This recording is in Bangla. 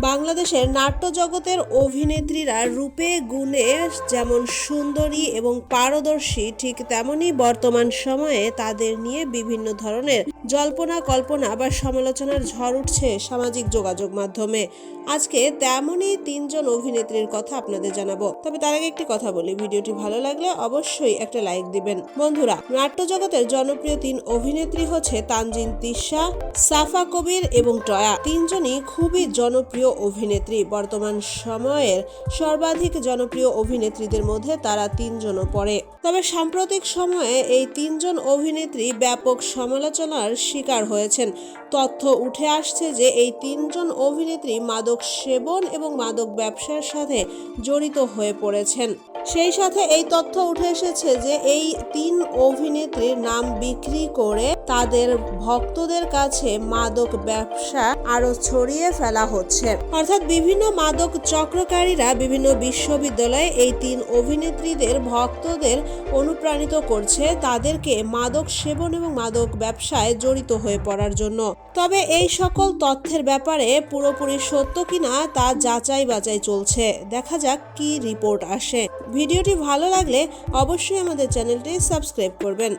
বাংলাদেশের নাট্য জগতের অভিনেত্রীরা রূপে, গুণে যেমন সুন্দরী এবং পারদর্শী, ঠিক তেমনি বর্তমান সময়ে তাদের নিয়ে বিভিন্ন ধরনের জল্পনা কল্পনা বা সমালোচনার ঝড় উঠছে সামাজিক যোগাযোগ মাধ্যমে। আজকে তেমনই তিনজন অভিনেত্রীর কথা আপনাদের জানাব। তবে তার আগে একটি কথা বলি, ভিডিওটি ভালো লাগলে অবশ্যই একটা লাইক দিবেন। বন্ধুরা নাট্য জগতের জনপ্রিয় তিন অভিনেত্রী হচ্ছে তানজিন তিশা, সাফা কবির এবং টয়া। তিনজনই খুবই জনপ্রিয় অভিনেত্রী। বর্তমান সময়ের সর্বাধিক জনপ্রিয় অভিনেত্রীদের মধ্যে তারা তিনজনও পড়ে। তবে সাম্প্রতিক সময়ে এই তিনজন অভিনেত্রী ব্যাপক সমালোচনার শিকার হয়েছেন। তথ্য উঠে আসছে যে এই তিনজন অভিনেত্রী মাদক সেবন এবং মাদক ব্যবসার সাথে জড়িত হয়ে পড়েছেন। সেই সাথে এই তথ্য উঠে এসেছে যে এই তিন অভিনেত্রীর নাম বিক্রি করে তাদের ভক্তদের কাছে মাদক ব্যবসা আরও ছড়িয়ে ফেলা হচ্ছে। অর্থাৎ বিভিন্ন মাদক চক্রকারীরা বিভিন্ন বিশ্ববিদ্যালয়ে এই তিন অভিনেত্রীদের ভক্তদের অনুপ্রাণিত করছে, তাদেরকে মাদক সেবন এবং মাদক ব্যবসায় জড়িত হয়ে পড়ার জন্য। তবে এই সকল তথ্যের ব্যাপারে পুরোপুরি সত্য কিনা তা যাচাই বাচাই চলছে। দেখা যাক কি রিপোর্ট আসে। ভিডিওটি ভালো লাগলে অবশ্যই আমাদের চ্যানেলটি সাবস্ক্রাইব করবেন।